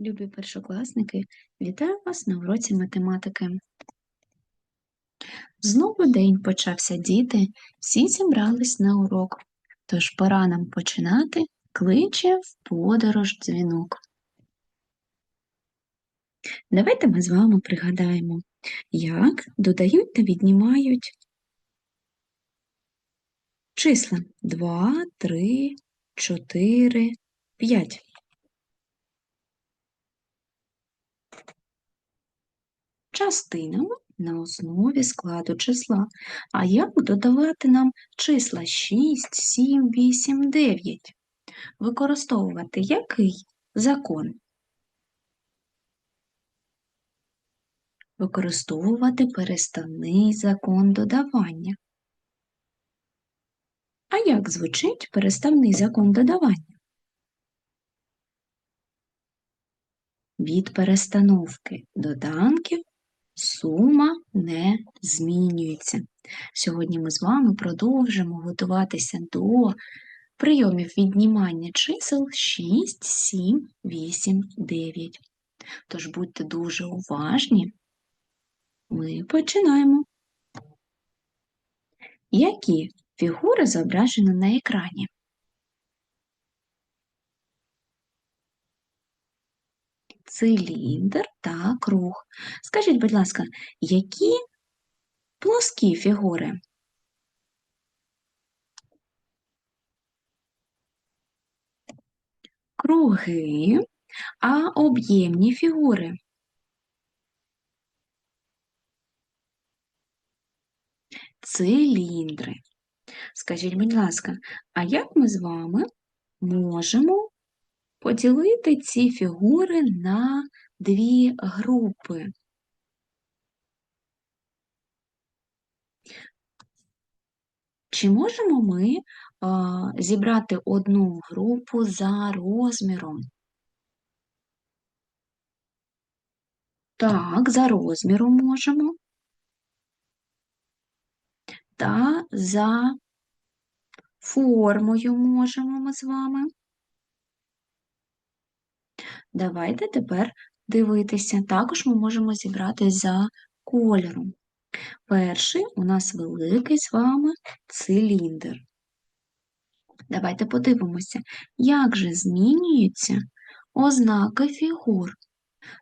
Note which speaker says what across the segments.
Speaker 1: Любі першокласники, вітаю вас на уроці математики. Знову день почався діти, всі зібрались на урок, тож пора нам починати кличе в подорож дзвінок. Давайте ми з вами пригадаємо, як додають та віднімають числа 2, 3, 4, 5. Частинами на основі складу числа. А як додавати нам числа 6, 7, 8, 9? Використовувати який закон? Використовувати переставний закон додавання. А як звучить переставний закон додавання? Від перестановки доданків сума не змінюється. Сьогодні ми з вами продовжимо готуватися до прийомів віднімання чисел 6, 7, 8, 9. Тож будьте дуже уважні. Ми починаємо. Які фігури зображено на екрані? Циліндр та круг. Скажіть, будь ласка, які плоскі фігури? Круги, а об'ємні фігури. Циліндри. Скажіть, будь ласка, а як ми з вами можемо поділити ці фігури на дві групи. Чи можемо ми а, зібрати одну групу за розміром? Так, за розміром можемо. Та за формою можемо ми з вами. Давайте тепер дивитися. Також ми можемо зібрати за кольором. Перший у нас великий з вами циліндр. Давайте подивимося, як же змінюються ознаки фігур.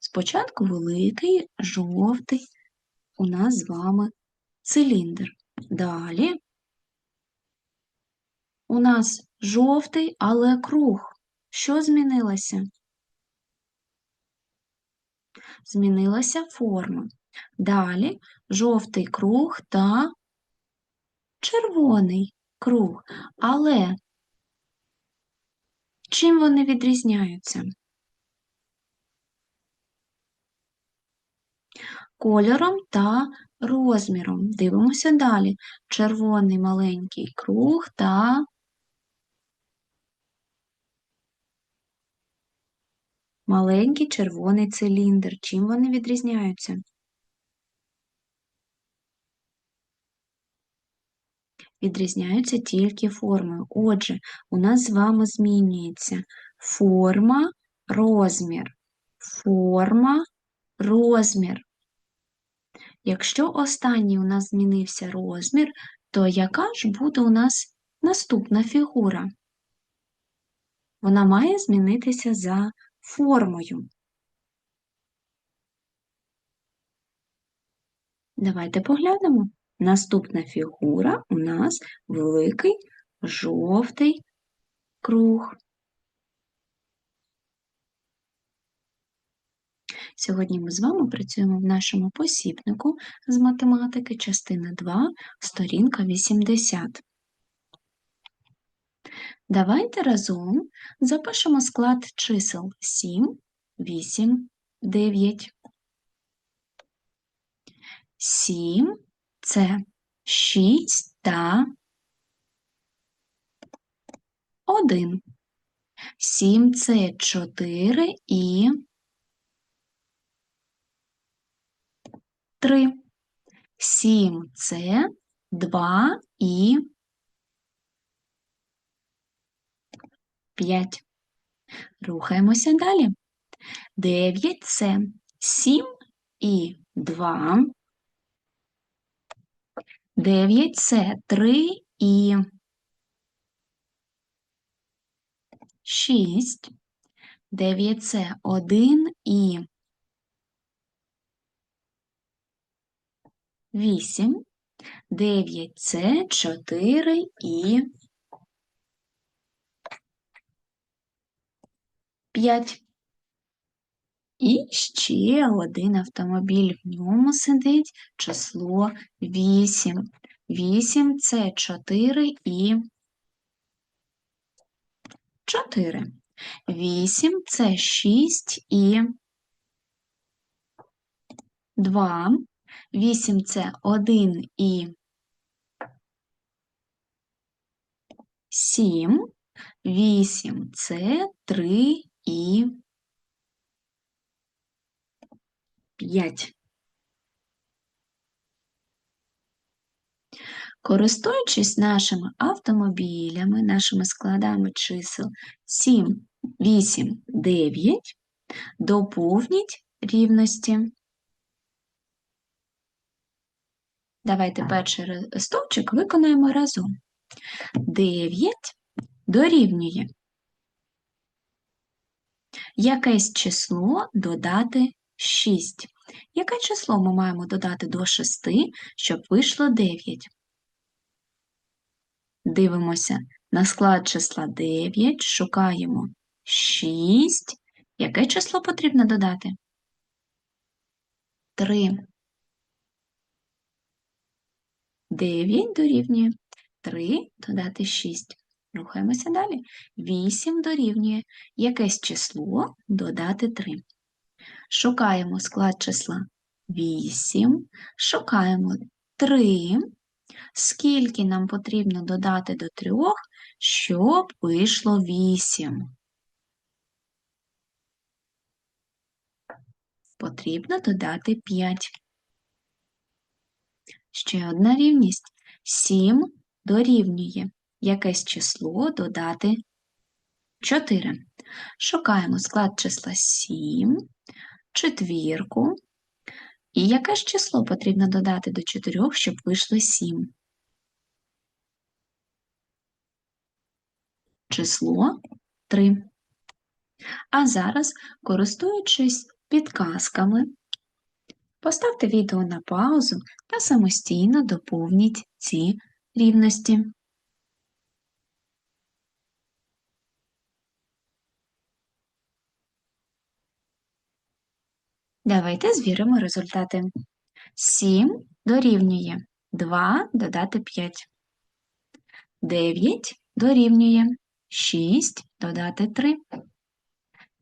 Speaker 1: Спочатку великий, жовтий у нас з вами циліндр. Далі у нас жовтий, але круг. Що змінилося? Змінилася форма. Далі жовтий круг та червоний круг. Але чим вони відрізняються? Кольором та розміром. Дивимося далі. Червоний маленький круг та Маленький червоний циліндр. Чим вони відрізняються? Відрізняються тільки формою. Отже, у нас з вами змінюється форма, розмір. Форма, розмір. Якщо останній у нас змінився розмір, то яка ж буде у нас наступна фігура? Вона має змінитися за формою. Давайте поглянемо. Наступна фігура у нас великий жовтий круг. Сьогодні ми з вами працюємо в нашому посібнику з математики, частина 2, сторінка 80. Давайте разом запишемо склад чисел 7, 8, 9. 7 це 6 та 1. 7 це 4 і 3. 7 це 2 і 5. Рухаємося далі. 9 це 7 і 2. 9 це 3 і 6. 9 це 1 і 8. 9 це 4 і 5. І ще один автомобіль. В ньому сидить число 8. 8 це 4 і 4. 8 це 6 і 2. 8 це 1 і 7. 8 це 3 і 5. Користуючись нашими автомобілями, нашими складами чисел 7, 8, 9, доповніть рівності. Давайте перший стовпчик виконаємо разом. 9 дорівнює. Якесь число додати 6. Яке число ми маємо додати до 6, щоб вийшло 9? Дивимося на склад числа 9, шукаємо 6. Яке число потрібно додати? 3. 9 дорівнює 3 додати 6. Рухаємося далі. 8 дорівнює якесь число додати 3. Шукаємо склад числа 8, шукаємо 3. Скільки нам потрібно додати до 3, щоб вийшло 8? Потрібно додати 5. Ще одна рівність. 7 дорівнює якесь число додати 4. Шукаємо склад числа 7, четвірку. І яке ж число потрібно додати до 4, щоб вийшло 7? Число 3. А зараз, користуючись підказками, поставте відео на паузу та самостійно доповніть ці рівності. Давайте звіримо результати. 7 дорівнює 2 додати 5. 9 дорівнює 6 додати 3.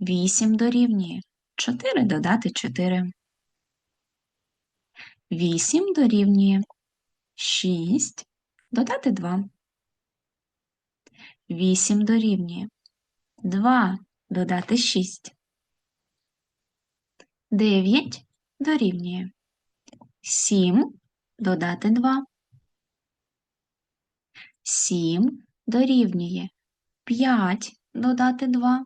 Speaker 1: 8 дорівнює 4 додати 4. 8 дорівнює 6 додати 2. 8 дорівнює 2 додати 6. 9 дорівнює 7 додати 2. 7 дорівнює 5 додати 2.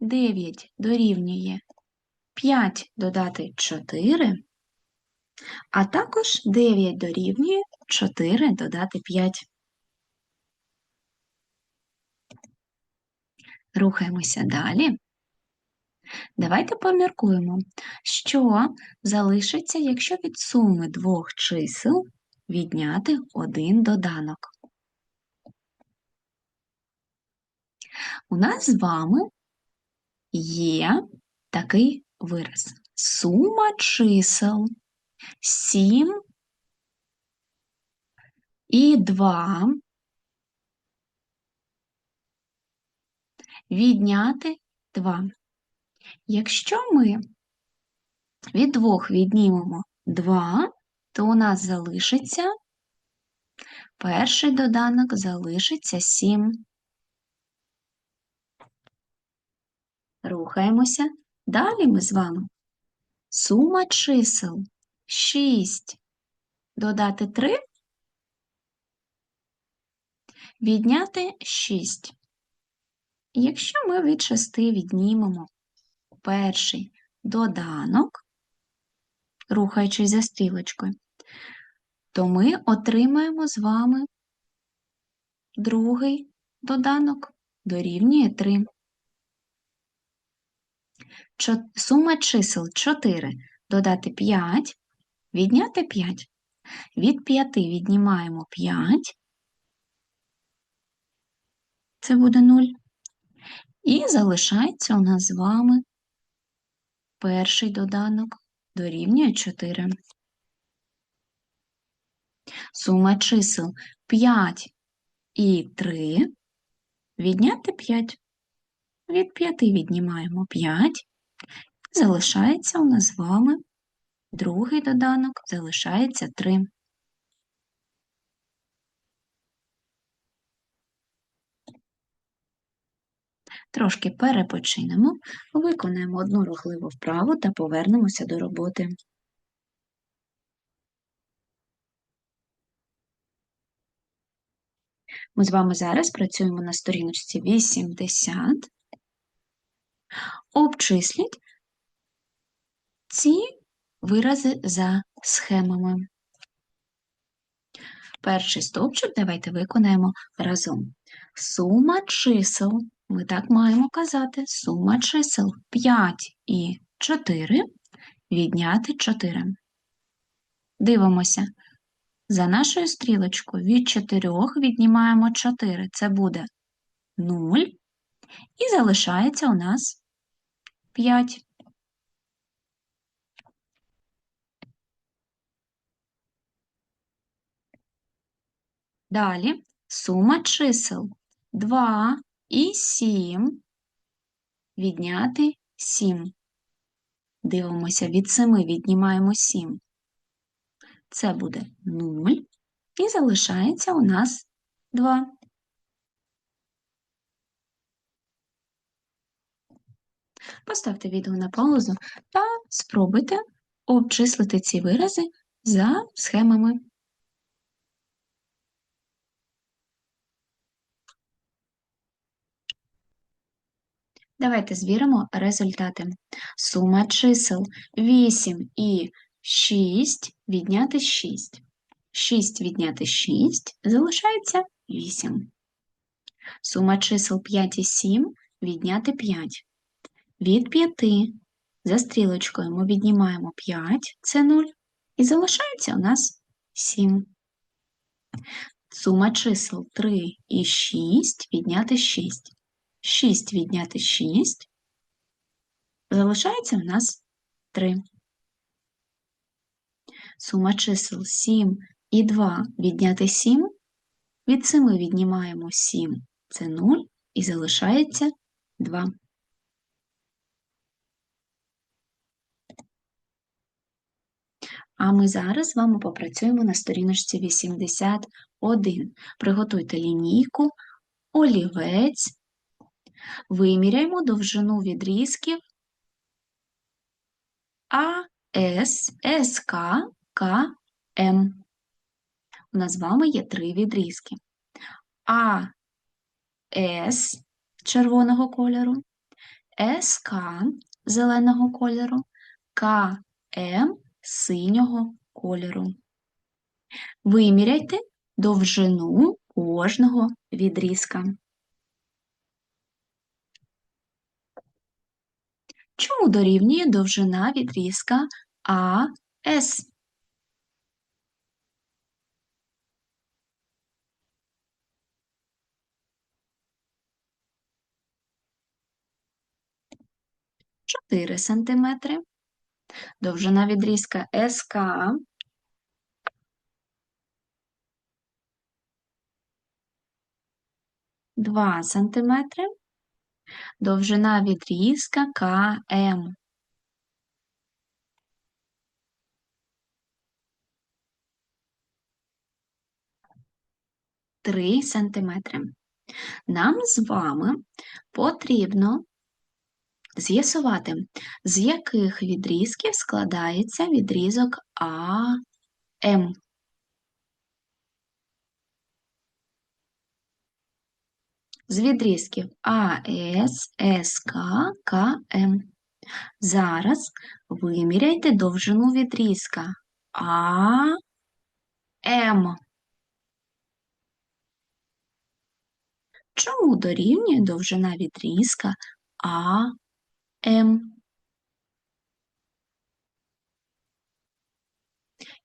Speaker 1: 9 дорівнює 5 додати 4, а також 9 дорівнює 4 додати 5. Рухаємося далі. Давайте поміркуємо, що залишиться, якщо від суми двох чисел відняти один доданок. У нас з вами є такий вираз. Сума чисел 7 і 2 відняти 2. Якщо ми від двох віднімемо 2, то у нас залишиться перший доданок залишиться 7. Рухаємося. Далі ми з вами сума чисел 6 додати 3, відняти 6. Якщо ми від 6 віднімемо перший доданок, рухаючись за стрілочкою, то ми отримаємо з вами другий доданок дорівнює 3. Сума чисел 4 додати 5, відняти 5. Від 5 віднімаємо 5, це буде 0. І залишається у нас з вами перший доданок дорівнює 4. Сума чисел 5 і 3, відняти 5. Від 5 віднімаємо 5, залишається у нас з вами другий доданок, залишається 3. Трошки перепочинемо, виконаємо одну рухливу вправу та повернемося до роботи. Ми з вами зараз працюємо на сторіночці 80. Обчисліть ці вирази за схемами. Перший стовпчик давайте виконаємо разом. Сума чисел, ми так маємо казати, сума чисел 5 і 4 відняти 4. Дивимося. За нашою стрілочкою від 4 віднімаємо 4. Це буде 0. І залишається у нас 5. Далі сума чисел 2 і 7 відняти 7. Дивимося, від 7 віднімаємо 7. Це буде 0. І залишається у нас 2. Поставте відео на паузу та спробуйте обчислити ці вирази за схемами. Давайте звіримо результати. Сума чисел 8 і 6 відняти 6. 6 відняти 6 залишається 8. Сума чисел 5 і 7 відняти 5. Від 5 за стрілочкою ми віднімаємо 5, це 0, і залишається у нас 7. Сума чисел 3 і 6 відняти 6. 6 відняти 6, залишається у нас 3. Сума чисел 7 і 2 відняти 7, від 7 віднімаємо 7, це 0, і залишається 2. А ми зараз з вами попрацюємо на сторіночці 81. Приготуйте лінійку, олівець, Виміряємо довжину відрізків АС, СК, КМ. У нас з вами є три відрізки. АС червоного кольору, СК зеленого кольору, КМ синього кольору. Виміряйте довжину кожного відрізка. Чому дорівнює довжина відрізка АС? Чотири сантиметри. Довжина відрізка СК два сантиметри довжина відрізка КМ. Три сантиметри. Нам з вами потрібно з'ясувати, з яких відрізків складається відрізок АМ. З відрізків АС, СК, КМ. Зараз виміряйте довжину відрізка АМ. Чому дорівнює довжина відрізка АМ?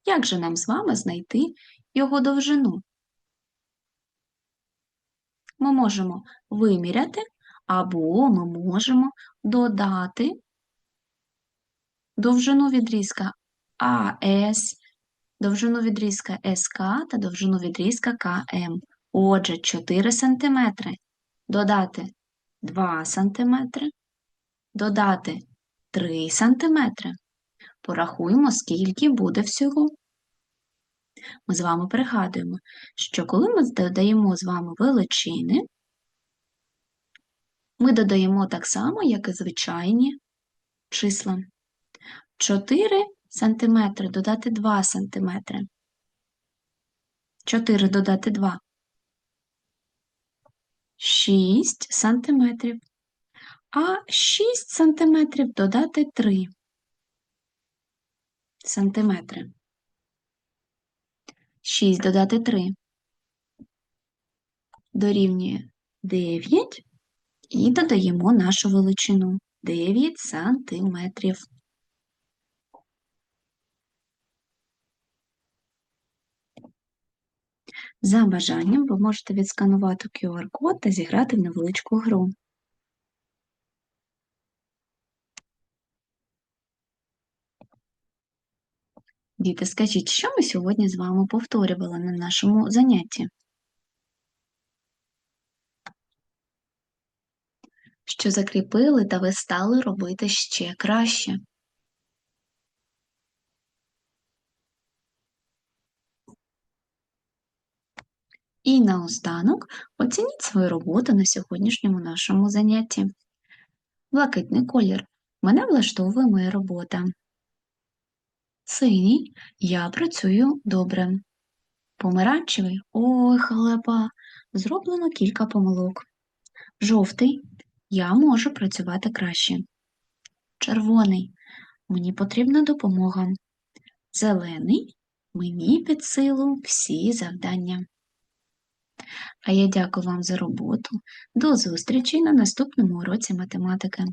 Speaker 1: Як же нам з вами знайти його довжину? Ми можемо виміряти, або ми можемо додати довжину відрізка АС, довжину відрізка СК та довжину відрізка КМ. Отже, 4 см. Додати 2 см, додати 3 см. Порахуємо, скільки буде всього. Ми з вами пригадуємо, що коли ми додаємо з вами величини, ми додаємо так само, як і звичайні числа. 4 см додати 2 см. 4 додати 2. 6 см. А 6 см додати 3 сантиметри. 6 додати 3 дорівнює 9 і додаємо нашу величину 9 сантиметрів. За бажанням ви можете відсканувати QR-код та зіграти в невеличку гру. Діти, скажіть, що ми сьогодні з вами повторювали на нашому занятті? Що закріпили та ви стали робити ще краще. І наостанок оцініть свою роботу на сьогоднішньому нашому занятті. Блакитний колір. Мене влаштовує моя робота. Синій я працюю добре. Помаранчевий ой, халепа, зроблено кілька помилок. Жовтий я можу працювати краще. Червоний мені потрібна допомога. Зелений мені під силу всі завдання. А я дякую вам за роботу. До зустрічі на наступному уроці математики.